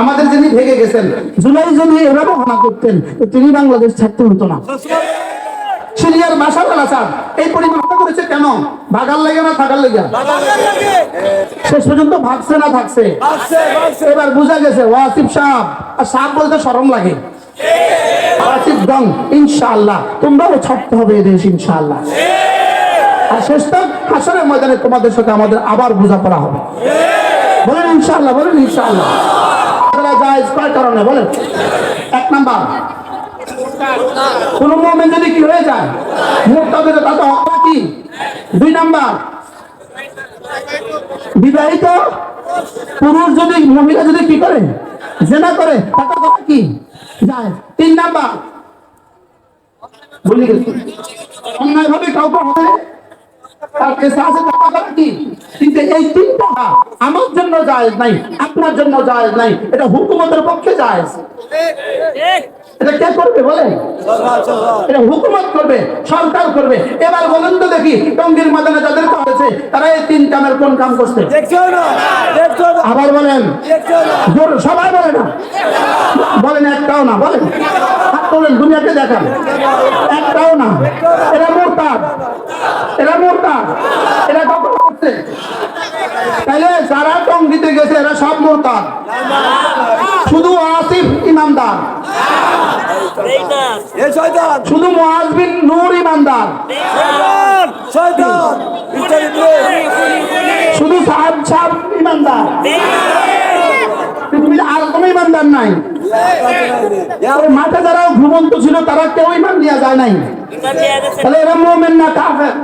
আমাদের যিনি ভেগে গেছেন, জুলাই যদি এভাবে হানা করতেন তিনি বাংলাদেশ ছাড়তে হতো না। সিরিয়ার বাসার আসাদ এই পরিমাণ করেছে কেন? ভাগার লেগে না থাকার লেগে? শেষ পর্যন্ত ভাগছে না থাকছে এবার বুঝা গেছে, ওয়াসিফ সাহ আর সাহ বলতে সরম লাগে। ওয়াসিফ দং, ইনশাআল্লাহ, তোমরাও ছাড়তে হবে এদেশ ইনশাআল্লাহ। আর শেষ তক হাসরের ময়দানে তোমাদের সাথে আমাদের আবার বোঝাপড়া হবে। বলেন ইনশাআল্লাহ বলেন ইনশাআল্লাহ। জায়েজ কয় কারণে, বলেন। এক নাম্বার, কোন মোমেন যদি কি হয়ে যায়, মুক্তাদের তাতে হক কি? দুই নাম্বার, বিবাহিত পুরুষ যদি, মহিলা যদি কি করে? জেনা করে, তাতে হক কি? যায়। তিন নাম্বার গেছি। অন্যায় ভাবে কাউকে হবে তার কেসে আছে করা কি? কিন্তু এই তিনটা আমার জন্য জায়েজ নাই আপনার জন্য জায়েজ নাই এটা হুকুমতের পক্ষে জায়েজ। এটা কে করবে বলেন? এটা হুকুমত করবে সরকার করবে। এবার বলেন তো দেখি টঙ্গির ময়দানে যাদের তারা এই তিন কামের কোন কাম করছে? আবার বলেন। সবাই বলে না। বলেন একটাও না বলেন। তোলেন দুনিয়াকে দেখান। একটাও না। এরা মোরতাদ। এরা মোরতাদ। এরা কখন করছে? তাইলে যারা টঙ্গিতে গেছে এরা সব মোরতাদ। শুধু আসিফ ইমানদার শুধু মুআজবিন নূর ইমানদার শুধু সাহাব সাহাব ইমানদার পৃথিবীতে আর কোনো ইমানদার নাই। মাঠে যারা ঘুমন্ত ছিল, তারা কেউ ইমান দিয়া যায় নাই। তাহলে এরা মোমেন না কাফের?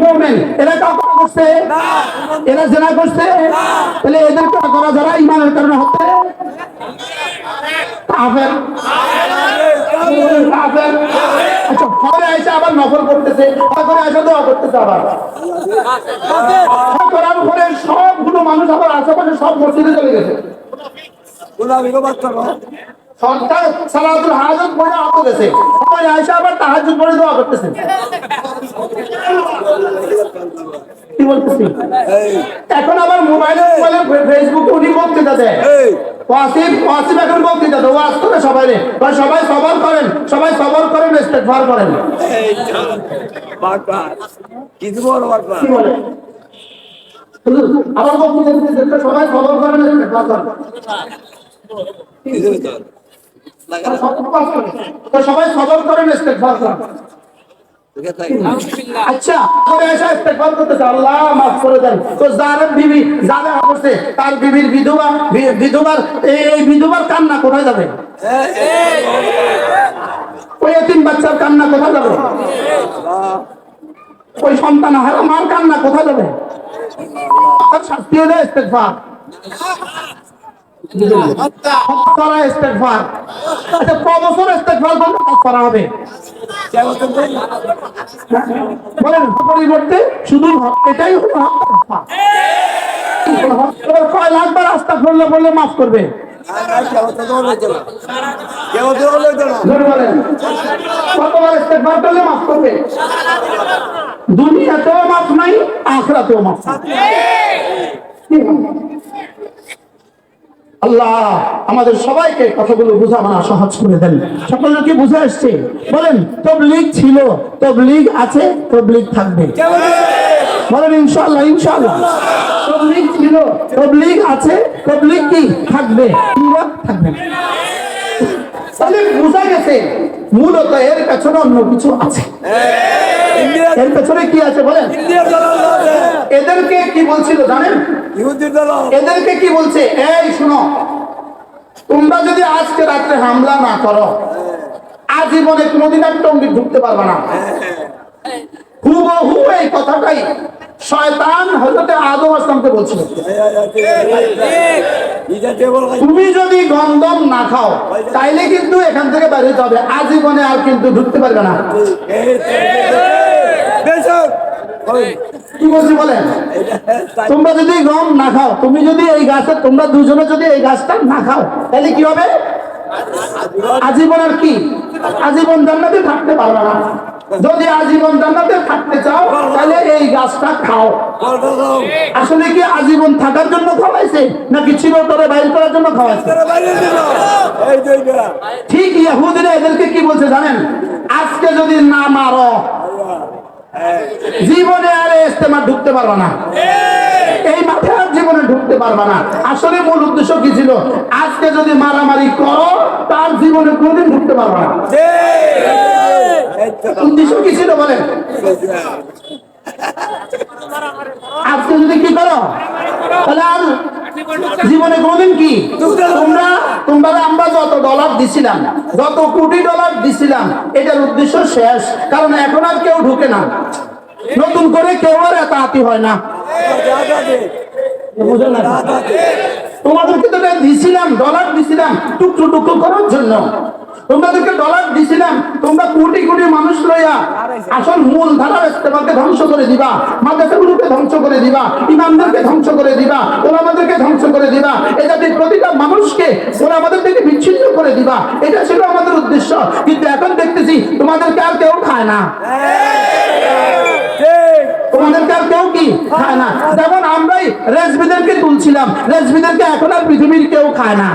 মোমেন। এরা কাউকে করছে? এরা জেনা করছে? তাহলে এদের করা যারা ইমানের কারণে হচ্ছে, কাফের। আবার নফল করতেছে। ঘরে এসে দোয়া করতেছে আবার করার পরে সবগুলো মানুষ আবার আশেপাশে সব মসজিদে চলে গেছে সরকার সালাতুল হাজত পড়ে গেছে সবাই এসে আবার তাহাজ্জুদ পড়ে দোয়া করতেছে। কি বলতেছি? এখন আবার মোবাইলে মোবাইলে ফেসবুকে উনি বক্তৃতা দেয়। ওয়াসিফ ওয়াসিফ এখন বক্তৃতা দেয়। ওয়াজ করে সবাই রে। সবাই সবর করেন। সবাই সবর করেন ইস্তেগফার করেন। কিছু বড় বাটপা কি বলে? আবার বক্তৃতা দিতেছে, সবাই সবর করেন ইস্তেগফার করেন। সবাই সবর করেন ইস্তেগফার করেন। আচ্ছা করে এসে ইস্তেগফার করতেছে আল্লাহ মাফ করে দেন। তো যার বিবি যাবে করছে তার বিবির বিধবা বিধবার এই বিধবার কান্না কোথায় যাবে? ওই তিন বাচ্চার কান্না কোথায় যাবে? ওই সন্তান হারা মার কান্না কোথায় যাবে? শাস্তি হলে ইস্তেগফার। পরিবর্তে? শুধু এটাই হলো কয় লাখবার আস্থা করলে বললে মাফ করবে? দুনিয়াতেও মাফ নাই, আখরাতেও মাফ আল্লাহ, আমাদের সবাইকে কথাগুলো বোঝা মানা সহজ করে দেন। সকলে কি বুঝে আসছে বলেন, তবলিগ ছিল, তবলিগ আছে, তবলিগ থাকবে। বলেন ইনশাল্লাহ ইনশাল্লাহ তবলিগ ছিল, তবলিগ আছে, তবলিগ কি? থাকবে। কিংবা থাকবে। তাহলে বোঝা গেছে মূলত এর পেছনে অন্য কিছু আছে। এর পেছনে কি আছে বলেন? এদেরকে কি বলছিল জানেন? এদেরকে কি বলছে? এই শুনো তোমরা যদি আজকে রাত্রে হামলা না করো আজীবনে কোনোদিন আর টঙ্গি ঢুকতে পারবে না। হুবহু এই কথাটাই শয়তান হজরতে আদম আসলামকে বলছিল, তুমি যদি গন্ধম না খাও, তাইলে কিন্তু এখান থেকে আজীবনে আর কিন্তু ঢুকতে পারবে না। কি বলছি বলেন? তোমরা যদি গম না খাও, তুমি যদি এই গাছের তোমরা দুজনে যদি এই গাছটা না খাও তাহলে কি হবে? আজীবন আর কি? আজীবন জান্নাতে থাকতে পারবে না। যদি আজীবন জান্নাতে থাকতে চাও তাহলে এই গাছটা খাও। আসলে কি আজীবন থাকার জন্য খাওয়াইছে নাকি চিরতরে বাইর করার জন্য খাওয়াইছে? ঠিক ইহুদিরা এদেরকে কি বলছে জানেন? আজকে যদি না মারো জীবনে আর ইস্তেমা ঢুকতে পারবা না। এই মাঠে আর জীবনে ঢুকতে পারবা না। আসলে মূল উদ্দেশ্য কি ছিল? আজকে যদি মারামারি করো, তার জীবনে কোনোদিন ঢুকতে পারবা না। উদ্দেশ্য কি ছিল বলেন? আজকে যদি কি করো? জীবনে কোনদিন কি? তোমরা তোমরা আমরা যত ডলার দিছিলাম, যত কোটি ডলার দিছিলাম, এটার উদ্দেশ্য শেষ। কারণ এখন আর কেউ ঢুকে না। নতুন করে কেউ আর এতাহাতি হয় না। না। তোমাদেরকে তো দিছিলাম ডলার দিছিলাম টুকরো টুকরো করার জন্য। তোমাদেরকে ডলার দিছিলাম তোমরা কোটি কোটি মানুষ লইয়া আসল মূল ধারার ইস্তেমাকে ধ্বংস করে দিবা মাদ্রাসাগুলোকে ধ্বংস করে দিবা ইমামদেরকে ধ্বংস করে দিবা ওলামাদেরকে ধ্বংস করে দিবা। জাতির প্রতিটা মানুষকে ওরা আমাদের থেকে বিচ্ছিন্ন করে দিবা। এটা ছিল আমাদের উদ্দেশ্য। কিন্তু এখন দেখতেছি তোমাদেরকে আর কেউ খায় না। তোমাদেরকে আর কেউ কি খায় না? যেমন আমরাই রেজবিদেরকে তুলছিলাম। রেজবিদেরকে এখন আর পৃথিবীর কেউ খায় না।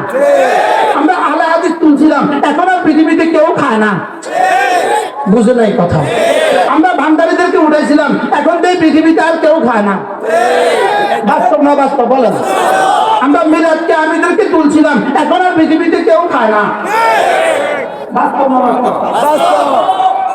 আমরা আলা হাদিস তুলছিলাম, এখন আর পৃথিবীতে কেউ খায় না। বুঝে নাই কথা। আমরা ভান্ডারীদেরকে উঠাইছিলাম, এখন তো পৃথিবীতে আর কেউ খায় না। বাস্তব না বাস্তব, বলেন। আমরা মিরাজকে, আমিদেরকে তুলছিলাম, এখন আর পৃথিবীতে কেউ খায় না। বাস্তব না বাস্তব?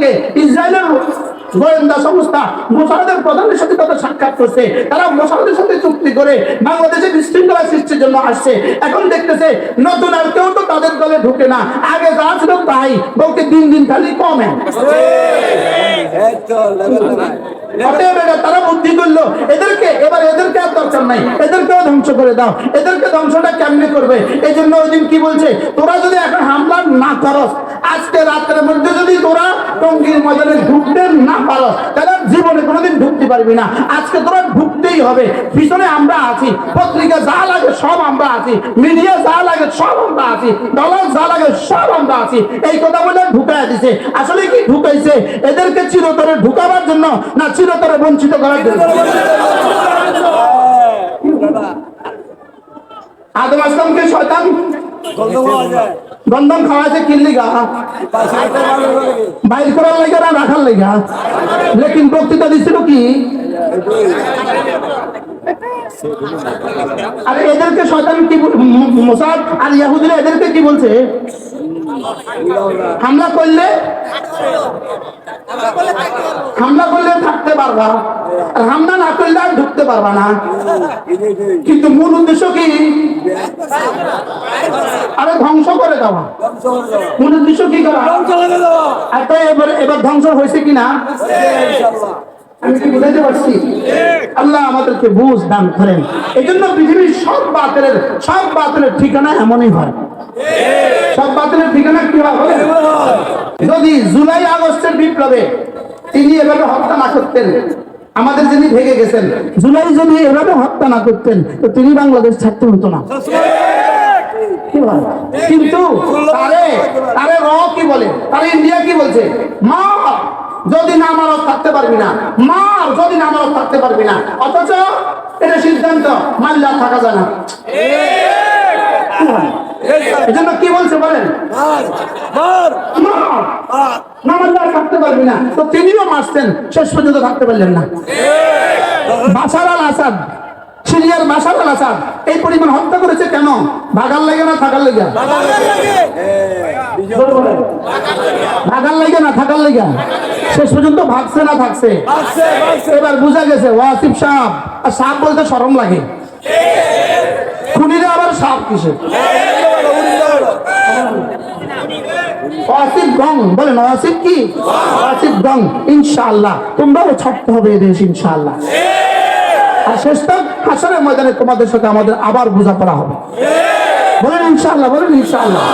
মোসাদ ইসরায়েলের গোয়েন্দা সংস্থা মোসাদের প্রধানের সাথে তাদের সাক্ষাৎ করছে। তারা মোসাদের সাথে চুক্তি করে বাংলাদেশে বিশৃঙ্খলা সৃষ্টির জন্য আসছে। এখন দেখতেছে নতুন আর কেউ তো তাদের দলে ঢুকে না। আগে যা ছিল তাই বলকে দিন দিন খালি কমে। তারা বুদ্ধি করল। এদেরকে, এবার এদেরকে আর দরকার নাই। এদেরকেও ধ্বংস করে দাও। এদেরকে ধ্বংসটা কেমনে করবে? এই জন্য ওই দিন কি বলছে? তোরা যদি এখন হামলা না করস, আজকে রাত্রের মধ্যে যদি তোরা টঙ্গির ময়দানে ঢুকতে না পারস তাহলে জীবনে কোনোদিন ঢুকতে পারবি না। আজকে তোরা ঢুকতেই হবে। পিছনে আমরা আছি, পত্রিকা যা লাগে সব আমরা আছি, মিডিয়া যা লাগে সব আমরা আছি, ডলার যা লাগে সব আমরা আছি। এই কথা বলে ঢুকাই দিছে। আসলে কি ঢুকাইছে? এদেরকে চিরতরে ঢুকাবার জন্য না চিরতরে বঞ্চিত করার জন্য? আদম আসলামকে শয়তান গন্ধম খাওয়াছে কিনলি গা বাইর করার লাগে না রাখার লেগা? লেকিন বক্তৃতা দিছিল কি? আর এদেরকে শয়তান কি মোসাদ আর ইয়াহুদিরা এদেরকে কি বলছে? হামলা করলে হামলা করলে থাকতে পারবা আর হামলা না করলে আর ঢুকতে পারবা না। কিন্তু মূল উদ্দেশ্য কি? আরে ধ্বংস করে দেওয়া মূল উদ্দেশ্য কি করা? তাই এবার এবার ধ্বংস হয়েছে কিনা? আমি কি বুঝাইতে পারছি? আল্লাহ আমাদেরকে বুঝ দান করেন। এই জন্য পৃথিবীর সব বাতিলের সব বাতিলের ঠিকানা এমনই হয়। সব বাতিলের ঠিকানা কি বলেন? যদি জুলাই আগস্টের বিপ্লবে তিনি এভাবে হত্যা না করতেন। আমাদের যিনি ভেঙে গেছেন, জুলাই যদি এভাবে হত্যা না করতেন, তো তিনি বাংলাদেশ ছাড়তে হতো না। কিন্তু কি বলে? তারে ইন্ডিয়া কি বলছে? মা যদি না মারো থাকতে পারবি না। মার! যদি না মারো থাকতে পারবি না। অথচ এটা সিদ্ধান্ত আর থাকা যায় না। এই জন্য কি বলছে বলেন? না মারলে থাকতে পারবি না। তো তিনিও মারছেন শেষ পর্যন্ত থাকতে পারলেন না। বাসার আল আসাদ সিরিয়ার বাসার আল আসাদ এই পরিমাণ হত্যা করেছে কেন? ভাগার লাগে না থাকার লেগে? ভাগার লাগে। না থাকার লেগে? শেষ পর্যন্ত ভাগছে না থাকছে? এবার বুঝা গেছে ওয়াসিফ সাহেব আর সাপ বলতে সরম লাগে। খুনিরা আবার সাপ কিসে ওয়াসিফ গং বলে নওয়াসিব কি? নওয়াসিব গং ইনশাআল্লাহ। তোমরাও ছাড়তে হবে এদেশ ইনশাআল্লাহ। আর শেষ তক হাসরের ময়দানে তোমাদের সাথে আমাদের আবার বোঝা করা হবে। বলেন ইনশাআল্লাহ বলেন ইনশাআল্লাহ।